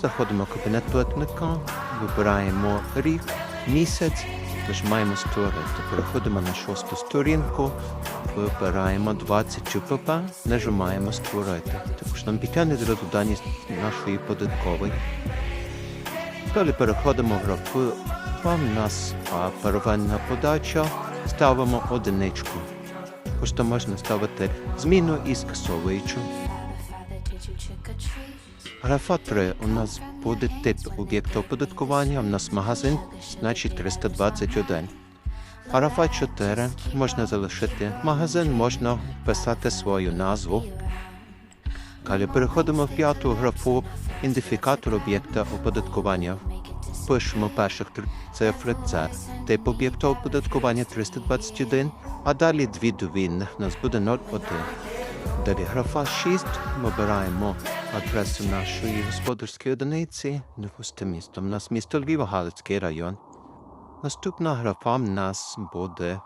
Заходимо в кабінет платника, вибираємо рік, місяць, нажимаємо створити. Переходимо на шосту сторінку, вибираємо 20 ЧПП, нажимаємо створити. Також нам підтягне зразу дані нашої податкової. Далі переходимо в графу. Там у нас первинна подача, ставимо одиничку. Там можна ставити зміну і скасовуючу. Графа 3 у нас буде тип об'єкту оподаткування, у нас магазин, значить 321. Графа 4 можна залишити магазин, можна вписати свою назву. Далі переходимо в п'яту графу ідентифікатор об'єкта оподаткування. Пишемо перших три цифри це тип об'єкту оподаткування 321, а далі дві довільних. У нас буде 01. Далі графа 6. Ми обираємо адресу нашої господарської одиниці. Допустимо місто. У нас місто Львів, Галицький район. Наступна графа в нас буде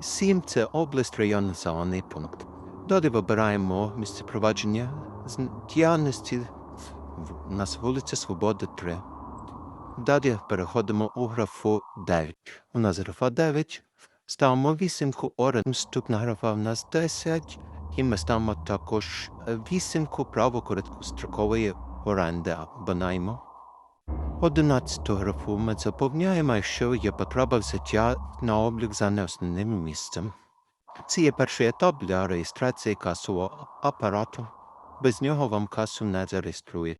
7. Це область, район, населений пункт. Далі вибираємо місце провадження з діяльності. У нас вулиця Свободи 3. Далі переходимо у графу 9. У нас графа 9. Ставимо вісімку оренду. Наступна графа в нас 10. І ми ставимо також е, вісімку право короткострокової оренди або найму. Одинадцяту графу ми заповняємо, якщо є потреба взяття на облік за неосновним місцем. Це є перший етап для реєстрації касового апарату. Без нього вам касу не зареєструють.